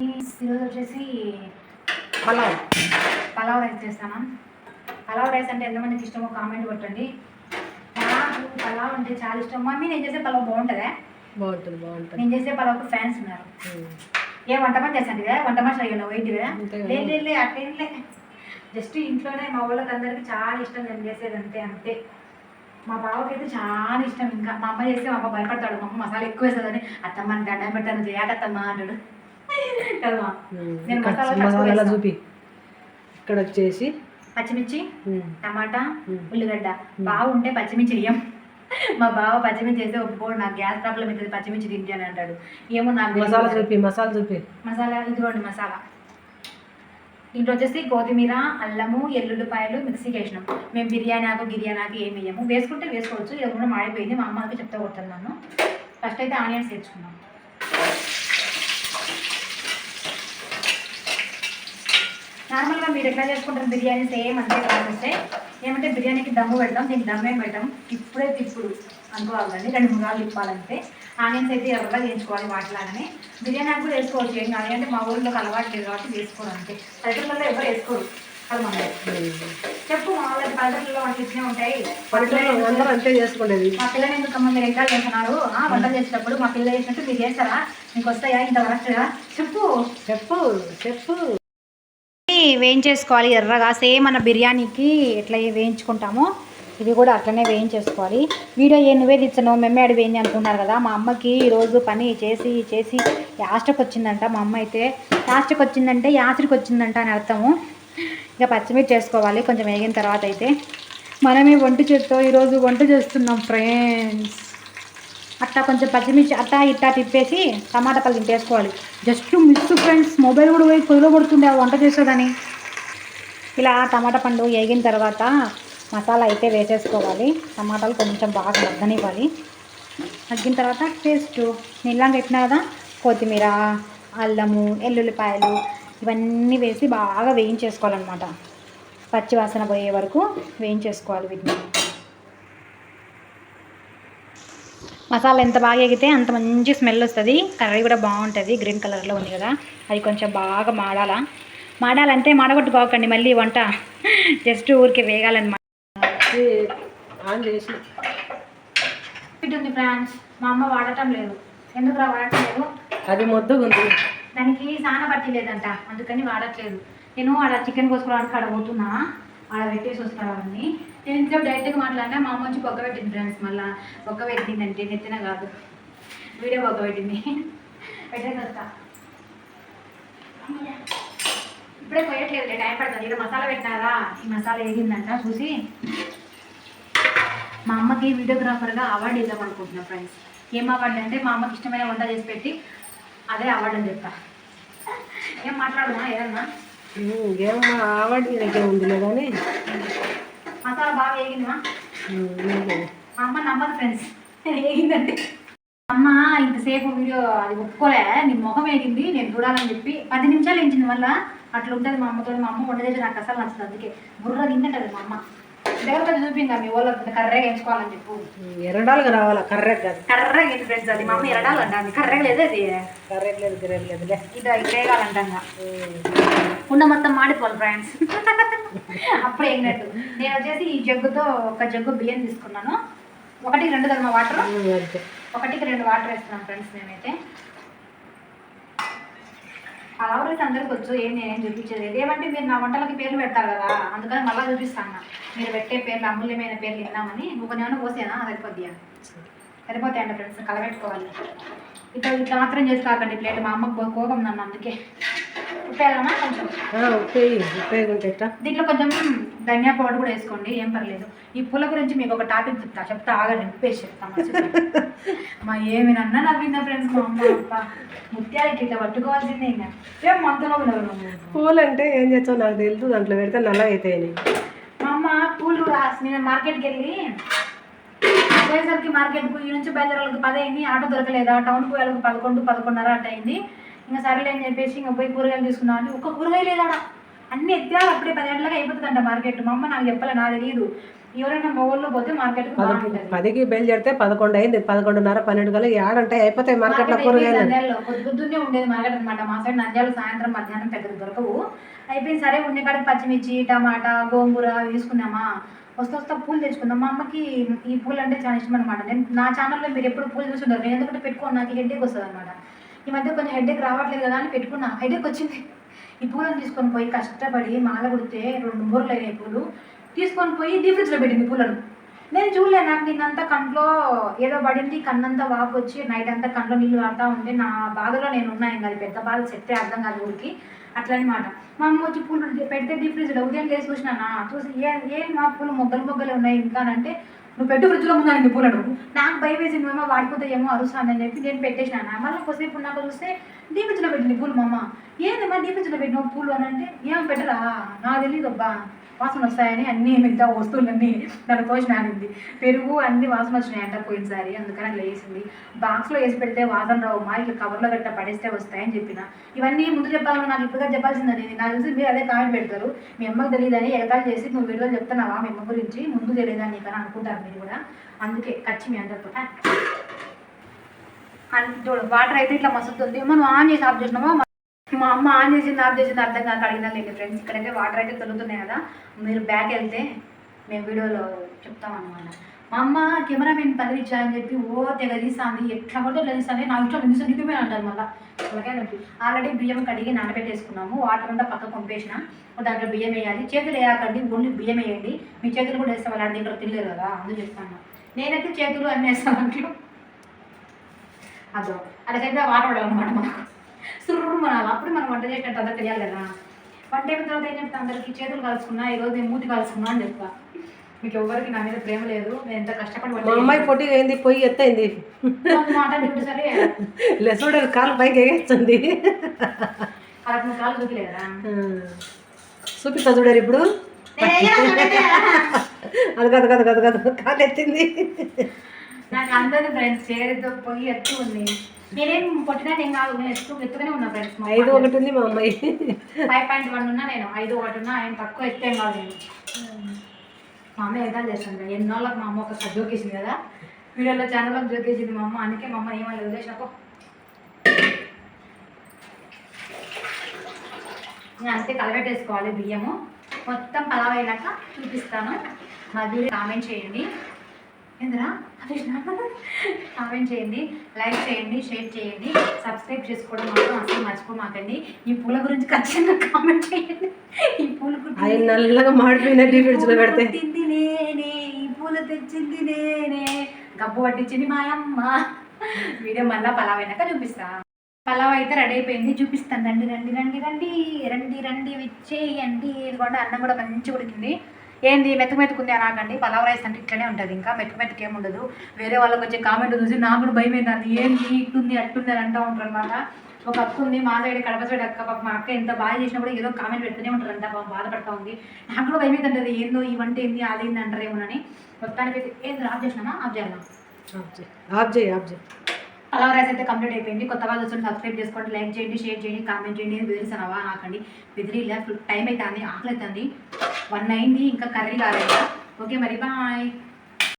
ఈరోజు వచ్చేసి పలావ్. పలావ్ రైస్ చేస్తాను పలావ్ రైస్ అంటే ఎంతమందికి ఇష్టమో కామెంట్ కొట్టండి. నాకు పలావ్ అంటే చాలా ఇష్టం. మమ్మీ నేను చేసే పలావ్ బాగుంటుందా? బాగుంటుంది బాగుంటుంది. నేను చేసే పలావ్కి ఫ్యాన్స్ ఉన్నారు. ఏ వంట పని చేస్తాను కదా? వంట మనిషి అయ్యాను వెయిట్ కదా. లేదు లేదు అట్లేంలే జస్ట్ ఇంట్లోనే మా వాళ్ళకి అందరికి చాలా ఇష్టం నేను చేసేది అంతే అంతే. మా బావకైతే చాలా ఇష్టం ఇంకా. మా అమ్మ చేస్తే మా అమ్మ భయపడతాడు. మా అమ్మ మసాలా ఎక్కువ వేస్తుందని అత్తమ్మ దండం పెట్టాను చేయకత్తమ్మ అంటాడు. మసాలా. చూపి. ఇక్కడ వచ్చేసి పచ్చిమిర్చి. టమాటా. ఉల్లిగడ్డ. బాగుంటే పచ్చిమిర్చి వేయం మా బావ పచ్చిమిర్చి వేస్తే ఒప్పుకోడు నాకు గ్యాస్ ప్రాబ్లం అవుతుంది పచ్చిమిర్చి తింటే అని అంటాడు. ఏమో నాకు. మసాలా చూపి మసాలా చూపి. మసాలా ఇదిగోండి మసాలా. దీంట్లో వచ్చేసి కొత్తిమీర అల్లము ఎల్లుల్లిపాయలు మిక్సీకి వేసినాం మేము బిర్యానీ ఆకు గిర్యానీ ఆకు ఏమి వేయము వేసుకుంటే వేసుకోవచ్చు ఏమన్నా మాడిపోయింది. మా అమ్మకి చెప్తా కొడతాను నన్ను ఫస్ట్ అయితే ఆనియన్స్ తెచ్చుకున్నాం. నార్మల్గా మీరు ఎట్లా చేసుకుంటారు? బిర్యానీ సేమ్ అంతే ప్రాసెస్ ఏమంటే బిర్యానీకి దమ్ము పెడతాం దీనికి దమ్ ఏం పెట్టాం ఇప్పుడే తిప్పుడు అనుకోవాలండి రెండు మూడు తిప్పాలంటే ఆనియన్స్ అయితే ఎర్రగా వేయించుకోవాలి వాటిలాగానే బిర్యానీ ఆకు కూడా వేసుకోవచ్చు. ఏం కాదు అంటే మా ఊళ్ళోకి అలవాటు లేదు కాబట్టి వేసుకోరు అంతే. పల్లెటూళ్ళలో ఎవరు వేసుకోరు. అది మన చెప్పు మా వాళ్ళకి పల్లెటూళ్ళలో వంటలు ఉంటాయి. మా పిల్లని ఎందుకమ్మా మీరు ఎంకాలు చేస్తున్నారు? ఆ, వంటలు చేసేటప్పుడు మా పిల్ల చేసినట్టు మీరు చేస్తారా? మీకు వస్తాయా? ఇంత వరస్ట్గా చెప్పు. చెప్పు చెప్పు. వేయించేసుకోవాలి ఎర్రగా. సేమ్ మన బిర్యానీకి ఎట్లా వేయించుకుంటామో ఇది కూడా అట్లనే వేయించేసుకోవాలి. వీడియో ఏ నువ్వే తెచ్చాను మెమ్మాడి వేయింది అనుకున్నారు కదా. మా అమ్మకి ఈరోజు పని చేసి చేసి యాస్ట్కి వచ్చిందంట. మా అమ్మ అయితే యాస్ట్కి వచ్చిందంటే యాస్ట్కి వచ్చిందంట అని అర్థము. ఇక పచ్చిమిర్చి చేసుకోవాలి కొంచెం వేగిన తర్వాత అయితే మనమే వంట చేత్తో ఈరోజు వంట చేస్తున్నాం ఫ్రెండ్స్. అట్లా కొంచెం పచ్చిమిర్చి అట్టా ఇట్టా తిప్పేసి టమాటా పళ్ళు తిప్పేసుకోవాలి. జస్ట్ మిస్ ఫ్రెండ్స్ మొబైల్ కూడా పోయి పొయ్యిలో పడుతుండే వంట చేసేదని ఇలా టమాటా పండు వేగిన తర్వాత మసాలా అయితే వేసేసుకోవాలి. టమాటాలు కొంచెం బాగా మగ్గనివ్వాలి. మగ్గిన తర్వాత పేస్ట్ నీళ్ళంగా పెట్టినా కదా కొత్తిమీర అల్లము ఎల్లుల్లిపాయలు ఇవన్నీ వేసి బాగా వేయించేసుకోవాలన్నమాట. పచ్చి వాసన పోయే వరకు వేయించేసుకోవాలి వీటిని. మసాలా ఎంత బాగా ఎగితే అంత మంచి స్మెల్ వస్తుంది. కర్రీ కూడా బాగుంటుంది. గ్రీన్ కలర్లో ఉంది కదా. అది కొంచెం బాగా మాడాలా. మాడాలంటే మాడగొట్టుకోకండి. మళ్ళీ వంట జస్ట్ ఊరికే వేగాలన్నమాట. ఆన్ చేసి. ఉంది ఫ్రాన్స్. మా అమ్మ వాడటం లేదు. ఎందుకు రా వాడటం లేదు? అది మొద్దుగా ఉంది దానికి స్నాన బట్టి లేదంట. అందుకని వాడట్లేదు. నేను ఆడ చికెన్ కోసుకోవడానికి ఆడ పోతున్నా. ఆడ పెట్టేసి వస్తారు అవన్నీ నేను ఇంట్లో డైరెక్ట్గా మాట్లాడినా మా అమ్మ వచ్చి బొక్క పెట్టింది ఫ్రెండ్స్ మళ్ళీ బొక్క పెట్టిందంటే నెత్తిన కాదు. వీడియో బొక్క పెట్టింది. పెట్టేసి వస్తా. ఇప్పుడే పోయట్లేదు టైం పడుతుంది. ఇక్కడ మసాలా పెట్టినారా ఈ మసాలా వేగిందంట చూసి. మా అమ్మకి వీడియోగ్రాఫర్గా అవార్డు ఇద్దాం అనుకుంటున్నా ఫ్రెండ్స్ ఏం అవార్డు అంటే మా అమ్మకి ఇష్టమైన వంట చేసి పెట్టి అదే అవార్డు అని చెప్తా. ఏం మాట్లాడమా? ఏదన్నా? అవార్డు ఏం ఉందిలే కానీ మసాలా బాగా. మా అమ్మ నమ్మదు ఫ్రెండ్స్ వేగిందంటే. అమ్మ ఇంతసేపు వీడియో అది ఒప్పుకోలే. నీ మొహం వేగింది నేను చూడాలని చెప్పి. పది నిమిషాలు వేయించింది వల్ల అట్లా ఉంటుంది మా అమ్మతో మా అమ్మ వంట చేసి నాకు అసలు నచ్చదు. అందుకే బుర్ర తింటుంటుంది మా అమ్మ. దగ్గర పెద్ద చూపింగా మీ వాళ్ళు కర్రగా వేయించుకోవాలని చెప్పు. ఉమ్, ఎర్రడాలుగా రావాలా? కర్రెక్ కాదు. కర్రగా ఫ్రెండ్స్ అది? మా అమ్మ ఎరడాలంట అది కర్రగా లేదు అది. కర్రెక్ లేదు గిరెక్ లేదులే. ఇది ఇది ఉండ మొత్తం మాడిపోవాలి ఫ్రెండ్స్ అప్పుడు వేగినట్టు నేను వచ్చేసి ఈ జగ్గుతో ఒక జగ్గు బియ్యం తీసుకున్నాను. ఒకటికి రెండు కదా వాటర్ ఒకటికి రెండు వాటర్ వేస్తున్నాం ఫ్రెండ్స్ మేమైతే. అలా అందరికి వచ్చు ఏం నేనేం చూపించేది ఏమంటే మీరు నా వంటలకి పేర్లు పెడతారు కదా అందుకని మళ్ళీ చూపిస్తాను మీరు పెట్టే పేర్లు అమూల్యమైన పేర్లు విన్నామని ఇంకొక ఏమైనా పోసేనా? సరిపోద్దియా సరిపోతాయండి ఫ్రెండ్స్ కలబెట్టుకోవాలి. ఇట్లా ఇట్లా మాత్రం చేసి కాకండి ప్లేట్. మా అమ్మకు కోపం నన్ను అందుకే. ఉప్పేయాలన్నా కొంచెం. ఉప్పేయి ఉప్పేయి ఉంటే ఎట్టా? దీంట్లో కొంచెం ధనియా పౌడర్ కూడా వేసుకోండి ఏం పర్లేదు. ఈ పూల గురించి మీకు ఒక టాపిక్ చెప్తా చెప్తా ఆగండి ఉప్పేసి చెప్తా. మా ఏమి నన్నా నవ్విందా ఫ్రెండ్స్ మా అమ్మ అప్ప. ముత్యాలకి ఇట్లా పట్టుకోవాల్సిందే ఇంకా. ఏం మంతలో పూలు అంటే ఏం చేస్తావు? నాకు తెలుసు దాంట్లో పెడితే నల్లగా అవుతాయని మా అమ్మ పూలు రా నేను మార్కెట్కి వెళ్ళి పోయేసరికి మార్కెట్ ఈ నుంచి బయలుదేరాలకు పది అయింది. ఆటో దొరకలేదా? టౌన్ పోయేలకు పదకొండు పదకొండున్నర అట్ట అయింది. ఇంకా సరేలే అని చెప్పేసి ఇంకా పోయి కూరగాయలు తీసుకుందాం అని ఒక్క కూరగాయ లేదాడ? అన్ని ఎత్తారు అప్పుడే పది గంటలకు అయిపోతుందంట మార్కెట్. మా అమ్మ నాకు చెప్పలే నాకు తెలియదు ఎవరైనా మొగోళ్ళు పోతే మార్కెట్కి పదికి పదికి బయలుదేరితే పదకొండు అయింది పదకొండున్నర పన్నెండు కల్లా ఏడంటే అయిపోతాయి మార్కెట్లో కూరగాయలు. నంద్యాలలో పొద్దు పొద్దున్నే ఉండేది మార్కెట్ అనమాట మా సైడ్ నంద్యాల సాయంత్రం మధ్యాహ్నం పెద్దగా దొరకవు. అయిపోయింది సరే ఉండే కాడికి పచ్చిమిర్చి టమాటా గోంగూర వేసుకున్నామా వస్తూ వస్తా పూలు తెచ్చుకుందాం. మా అమ్మకి ఈ పూలు అంటే చాలా ఇష్టం అనమాట నేను నా ఛానల్లో మీరు ఎప్పుడు పూలు చూసుంటారు నేను ఎందుకంటే పెట్టుకోను నాకు హెడ్ఏక్ వస్తుంది అనమాట ఈ మధ్య కొంచెం హెడ్ఏక్ రావట్లేదు కదా అని పెట్టుకున్నా. హెడ్ఏక్ వచ్చింది. ఈ పూలను తీసుకొని పోయి కష్టపడి మాల కుడితే రెండు మూరలు అయినాయి పూలు. తీసుకొని పోయి డీ ఫ్రిడ్జ్లో పెట్టింది పూలను. నేను చూడలే నాకు నిన్నంతా కంట్లో ఏదో పడింది కన్నంతా వాపు వచ్చి నైట్ అంతా కంట్లో నీళ్ళు ఆడుతూ ఉంటే నా బాధలో నేను ఉన్నాను కాదు పెద్ద బాధ చెప్తే అర్థం కాదు ఊరికి. అట్లా అనమాట మా అమ్మ వచ్చి పూలు పెడితే డీ ఫ్రిడ్జ్లో ఉదయం లేసి చూసినా చూసి ఏ ఏం మా పూలు మొగ్గలు మొగ్గలు ఉన్నాయి ఇంకా అంటే నువ్వు పెట్టు ఫ్రిడ్జ్లో ఉందండి పూలను నాకు భయం వేసింది ఏమో వాడిపోతాయేమో అరుస్తానని చెప్పి నేను పెట్టేసినా మళ్ళీ కొద్దిసేపు ఉన్నాక చూస్తే డీప్ ఫ్రిడ్జ్లో పెట్టింది పూలు మా అమ్మ ఏందమ్మా డీప్ ఫ్రిడ్జ్లో పెట్టినావు పూలు? అని అంటే ఏం పెట్టరా? నాకు తెలియదు అబ్బా వాసన వస్తాయని అన్ని మిగతా వస్తువులన్నీ దాని తోచినానింది పెరుగు అన్ని వాసన వచ్చినాయి అంట పోయినసారి అందుకని అట్లా వేసింది బాక్స్లో వేసి పెడితే వాసన రావు మా ఇట్లా కవర్లో గట్ట పడేస్తే వస్తాయని చెప్పిన. ఇవన్నీ ముందు చెప్పాలని నాకు ఇప్పుడుగా చెప్పాల్సిందని నాకు తెలిసి మీరు అదే కామెంట్ పెడతారు. మీ అమ్మకి తెలియదని ఎగతాలు చేసి నువ్వు వీడియో చెప్తున్నావా మీ అమ్మ గురించి? ముందు తెలియదని కానీ అనుకుంటారు మీరు కూడా. అందుకే ఖర్చు మీ అందరితో. అన్- చూడు వాటర్ అయితే ఇట్లా మసలుతుంది. మనం ఆన్ చేసి ఆఫ్ చేసినామో మా- అమ్మ ఆన్ చేసింది ఆఫ్ చేసింది అర్థం కాక అడిగినా లేదు ఫ్రెండ్స్ ఇక్కడైతే వాటర్ అయితే తొలుగుతున్నాయి కదా మీరు బ్యాక్ వెళ్తే మేము వీడియోలో చెప్తాం అనమాట మా అమ్మ కెమెరామెన్ పదవి అని చెప్పి ఓ తెగ తీసాంది ఎట్లా కూడా ఎట్లా నాకు నా ఇష్టం నిమిషం నిండిపోయి అంటారు మళ్ళీ. ఆల్రెడీ బియ్యం కడిగి నానబెట్టేసుకున్నాము వాటర్ అంతా పక్కకు పంపేసిన దాంట్లో బియ్యం వేయాలి. చేతులు వేయకండి ఓన్లీ బియ్యం వేయండి. మీ చేతులు కూడా వేస్తాం అలాంటి ఇక్కడ తినలేరు కదా అందుకు చెప్తాను. నేనైతే చేతులు అన్నీ వేస్తాను అదో అలా వాటర్ పడాలన్నమాట మనకు సుర్రు మనాలి? అప్పుడు మనం వంట చేసినట్టు అంతా తెలియాలి కదా. వంట అయిన తర్వాత ఏం చెప్తా? అందరికి చేతులు కలుసుకున్నా ఈరోజు నేను మూతి కలుసుకున్నా అని చెప్తా. మీకు ఎవరికి నా మీద ప్రేమ లేదు. నేను ఎంత కష్టపడి మా అమ్మాయి పొట్టిగా అయింది పొయ్యి ఎత్తైంది. మాట సరే. లెసోడ కాలు పైకి ఎగేస్తుంది. అలా కాలు చూపిలేదా చూపిస్తా చూడారు ఇప్పుడు. అది కాదు కాదు కాదు కాదు కాలు ఎత్తింది. నాకు అందరి ఫ్రెండ్స్ చేతితో పోయి ఎత్తు ఉంది. నేనేం పొట్టినా నేను కాదు నేను ఎత్తు ఎత్తుగానే ఉన్నా ఫ్రెండ్స్ ఐదు ఒకటి ఉంది మా అమ్మాయి. ఫైవ్ పాయింట్ వన్ ఉన్నా నేను ఐదు ఒకటి ఉన్నా ఆయన తక్కువ ఎత్తేం కాదు. నేను మా అమ్మ ఎగతాలు చేస్తాను ఎన్నోళ్ళకి మా అమ్మ ఒక జోకేసింది కదా? వీడియోలో ఛానల్లో జోకేసింది మా అమ్మ. అందుకే మా అమ్మ ఏమని నేను అంతే కలబెట్టేసుకోవాలి బియ్యము. మొత్తం పలావ్ అయినాక చూపిస్తాను. మా కామెంట్ చేయండి. ఏందిరా? కామెంట్ చేయండి లైక్ చేయండి షేర్ చేయండి సబ్స్క్రైబ్ చేసుకోవడం మాత్రం అసలు మర్చిపోమాకండి. ఈ పూల గురించి ఖచ్చితంగా కామెంట్ చేయండి. ఈ పూల గురించి నల్లగా మాడిపోయిన డీ ఫ్రిడ్జ్లో పెడితే. పుట్టింది నేనే ఈ పూలు తెచ్చింది నేనే. గబ్బు పట్టించింది మా అమ్మ. వీడియో మళ్ళా పలావ్ అయినాక చూపిస్తా. పలావ్ అయితే రెడీ అయిపోయింది చూపిస్తాను. రండి రండి రండి రండి. రండి రండి విచ్చేయండి ఇది కూడా అన్నం కూడా మంచిగా ఉడికింది. ఏంది మెతుకు మెతుకుంది అనాకండి పలావ్ రైస్ అంటే ఇట్లనే ఉంటుంది ఇంకా మెత్త మెతుకు ఏమి ఉండదు వేరే వాళ్ళకి వచ్చే కామెంట్ చూసి నాకు కూడా భయం ఏంటంది ఏంది ఇట్టుంది అట్టుంది అని అంటూ ఉంటారు అనమాట ఒక అక్క ఉంది మా సైడ్ కడప సైడ్ అక్క పాప మా అక్క ఎంత బాగా చేసినా కూడా ఏదో కామెంట్ పెడుతూనే ఉంటారంట పాపం బాధపడతా ఉంది. నాకు కూడా భయం ఏంటంటే ఏందో ఈ వంట ఏంది అదేంది అంటారేమోనని. మొత్తానికి అయితే ఏంది ఆఫ్ చేసినామా? ఆఫ్ చేయాలా? ఆఫ్ చేయి ఆఫ్ చేయి ఆఫ్ చేయి. పలావ్ రైస్ అయితే కంప్లీట్ అయిపోయింది. కొత్త వాళ్ళు వచ్చి సబ్స్క్రైబ్ చేసుకోండి లైక్ చేయండి షేర్ చేయండి కామెంట్ చేయండి. బెదిరిసనవా నాకండి. ఫుల్ టైం అవుతుంది ఆకలి అవుతుంది వన్ అయింది ఇంకా కర్రీ కాలేదు ఓకే మరి బాయ్